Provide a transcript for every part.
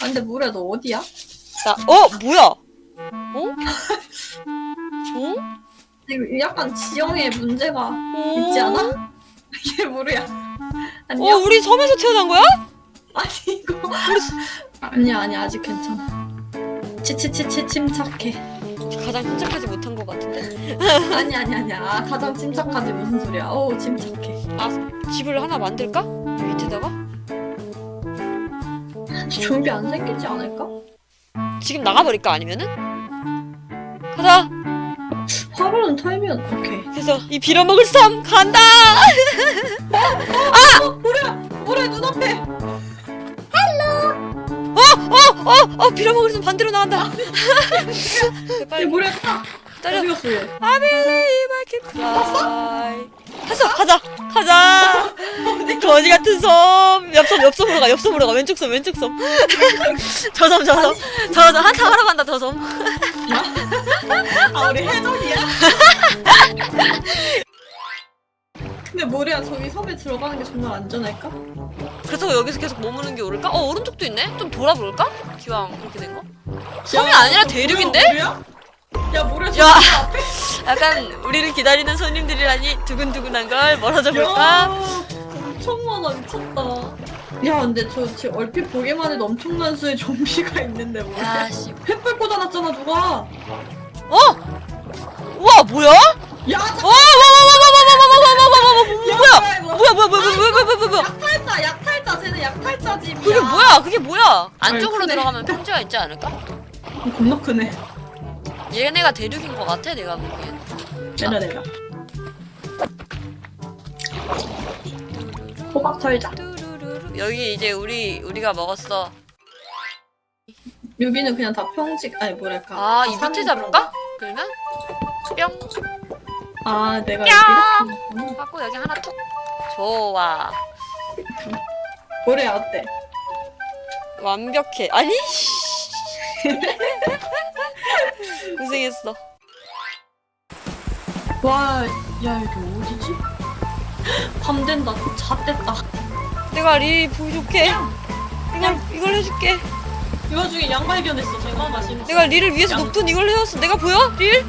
아, 근데 모래 너 어디야? 자, 어 뭐야? 어? 어? 이거 약간 지형에 문제가 어? 있지 않아? 이게 모래야. 어? 우리 섬에서 태어난 거야? 아니 이거. 아니야 아니야 아직 괜찮아. 치치치치 침착해. 가장 침착하지 못한 것 같은데. 아니 아니 아니야. 아, 가장 침착하지 무슨 소리야. 어우 침착해. 집을 하나 만들까? 밑에다가? 좀비 안 생기지 않을까? 지금 나가버릴까 아니면은? 가자. 화로는 털면 오케이. 그래서 이 빌어먹을 섬 간다. 어 모래야 모래 눈앞에. 어어 빌어먹을 섬 반대로 나간다. 이 빨리 모래 타. 때려. 어디 갔어 얘? I believe I can fly. 했어 가자 가자. 거지 같은 섬. 옆섬 옆섬으로 가 옆섬으로 가 왼쪽 섬 왼쪽 섬. 저섬 저섬 저섬 한타 하러 간다 저 섬. 아 우리 해적이야? 근데 모래야 저기 섬에 들어가는 게 정말 안전할까? 그래서 여기서 계속 머무는 게 옳을까? 어 오른쪽도 있네. 좀 돌아볼까? 기왕 그렇게 된 거. 섬이 아니라 대륙인데? 야 모래 야. 앞에 약간 우리를 기다리는 손님들이라니 두근두근한 걸 멀어져 야, 볼까? 엄청 많아 미쳤다. 야 근데 저 지금 얼핏 보기만 해도 엄청난 수의 좀비가 있는데 뭐야? 아씨. 횃불 꽂아놨잖아 누가? 어? 우와 뭐야? 야 어, 와 와 와 와 와 와 와 와 와 와 와와 야, 뭐야? 이거? 뭐야 뭐야 뭐야 뭐야 뭐야 뭐야 뭐야? 약탈자 약탈자 쟤는 약탈자 집이야. 그게 뭐야? 그게 뭐야? 안쪽으로 크네. 들어가면 평지가 있지 않을까? 겁나 크네. 얘네가 대륙인 것 같아 내가 보기엔. 내려 내려. 호박 털자. 여기 이제 우리 우리가 먹었어. 여기는 그냥 다 평지 아니 뭐랄까. 아이산 밑에 잡을까? 그러면 뿅 거. 아 내가! 이렇게 했구나. 하고 여기 하나 툭. 좋아. 모래야 어때? 완벽해. 아니? 고생했어. 와, 야 여기 어디지? 밤 된다. 잣됐다. 내가 리 부족해. 이걸 이걸 해줄게. 이 와중에 양 발견했어. 정말 맛있는. 내가 리를 위해서 양. 높은 이걸 해왔어. 내가 보여? 릴?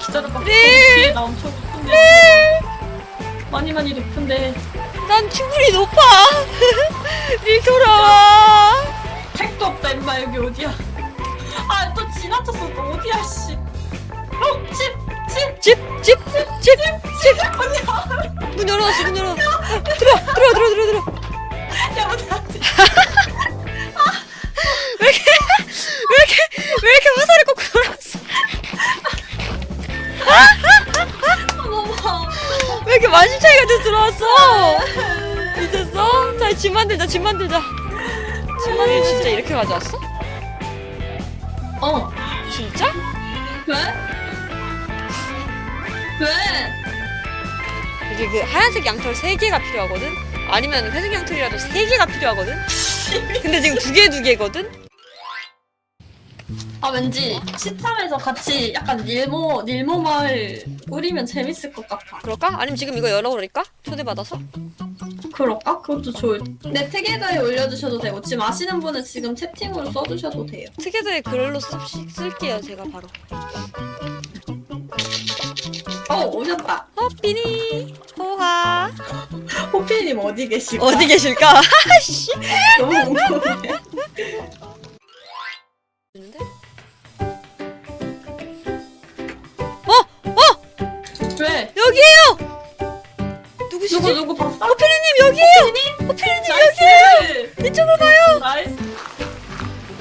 기다려봐. 리! 뒤에 나 엄청 높은데. 많이 많이 높은데. 난 충분히 높아. 릴 돌아와. 택도 없다 임마 여기 어디야? 아 또 지나쳤어. 또 어디야 씨. 어 집, 집, 집, 집, 집, 집. 언니. 문 열어놨어. 문 열어. 들어, 들어, 들어, 들어, 들어. 야? 왜 이렇게, 왜 이렇게, 왜 이렇게 화살을 꽂고? 어머. 왜 이렇게 만신차이가 돼서 들어왔어? 미쳤어? 자, 집 만들자, 집 만들자. 집 만들 진짜 이렇게 가져왔어? 어. 진짜? 왜? 왜? 이게 그 하얀색 양털 3개가 필요하거든? 아니면 회색 양털이라도 3개가 필요하거든? 근데 지금 두 개, 두 개거든? 아 왠지 시참에서 같이 약간 닐모 닐모 마을 우리면 재밌을 것 같아. 그럴까? 아니면 지금 이거 열어버릴까? 초대받아서? 그럴까? 그것도 좋을. 내 태계도에 올려주셔도 되고 지금 아시는 분은 지금 채팅으로 써주셔도 돼요. 특혜도에 글로 씁시, 쓸게요, 제가 바로. 어 오셨다. 호삐니, 호하. 호피님 어디 계실까? 어디 계실까? 아씨. 너무 궁금해. 있는데? 왜? 여기에요! 누구시지? 누구 누구 봤어? 호피니님 여기에요! 호피니님 여기에요! 나이스. 이쪽으로 가요! 나이스.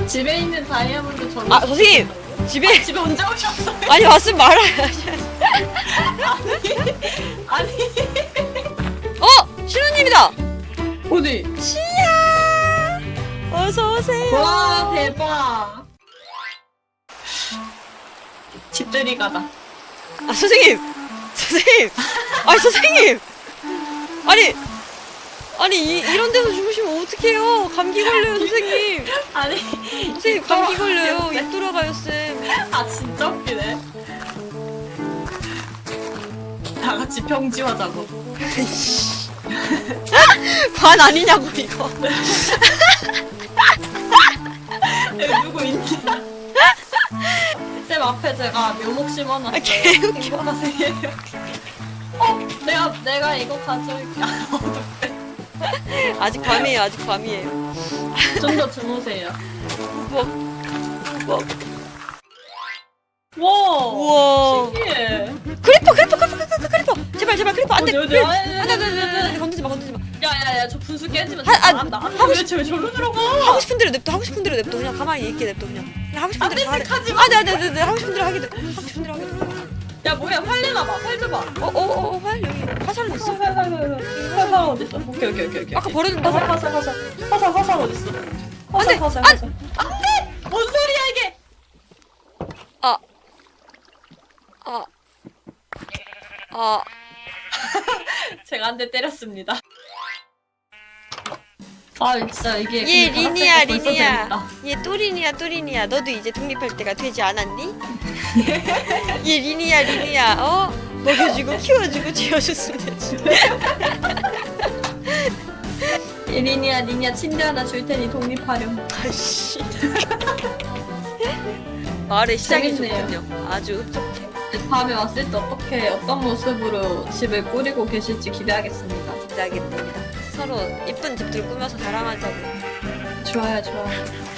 집에 있는 다이아몬드 전. 아, 선생님! 집에, 집에 언제 오셨어요? 아니, 왔으면 말아요. 아니 어! 신우님이다! 어디? 시야! 어서오세요. 와 대박. 집들이 가자. 아, 선생님! 선생님! 아니, 선생님! 아니! 아니, 이, 이런 데서 주무시면 어떡해요? 감기 걸려요, 선생님! 아니 선생님, 감기 걸려요. 입 돌아가요, 쌤. 아 진짜 웃기네. 다 같이 평지화자고. 관 아니냐고 이거. 여기 누구 있니? 쌤 앞에 제가 묘목 심어놨어요. 아, 개웃겨. 어, 내가 내가 이거 가져올게. 아직 밤이에요. 아직 밤이에요. 좀더 주무세요. 뭐? 뭐? 와. 우와. 신기해. 크리퍼 크리퍼 크리퍼. 제발 제발 크리퍼 안돼. 어디, 어디? 아, 안돼 안돼 안돼 건드지 마 건드지 마. 야야야 저 분수 깨지면 아, 아, 나 나. 하고 왜 쟤왜 저로 들어가? 하고 싶은 대로 냅둬 하고 싶은 대로 냅둬 그냥 가만히 있게 냅둬 그냥. 그냥 하고 싶은 안 대로 돼, 다 하지 마. 안돼 안돼 안돼 하고 싶은 대로 하게 돼. 하고 싶은 대로 하게 돼. 야 뭐야 활 내놔봐. 활 줘봐. 어어어 활 여기 화살은 있어? 활활활활활 어디 있어? 오케이 오케이 오케이 오케이. 아까 버렸는데 화살 화살 화살 화살 화살 어디 있어? 화살 안 돼, 화살 안- 화살. 안돼. 뭔 소리야 이게? 아. 아. 아. 제가 한 대 때렸습니다. 아 진짜 이게 얘 근데 리니야 벌써 리니야 재밌다. 얘 또 리니야 또 리니야 너도 이제 독립할 때가 되지 않았니? 얘 리니야 리니야 어? 먹여주고 키워주고 지어줬으면 되지 얘 리니야 리니야 침대 하나 줄 테니 독립하렴. 아씨 말의 시작이 재밌네요. 좋군요 아주 흡족해 다음에 왔을 때 어떻게 어떤 모습으로 집을 꾸리고 계실지 기대하겠습니다. 기대하겠습니다 서로 이쁜 집들 꾸며서 자랑하자고 좋아요 좋아요.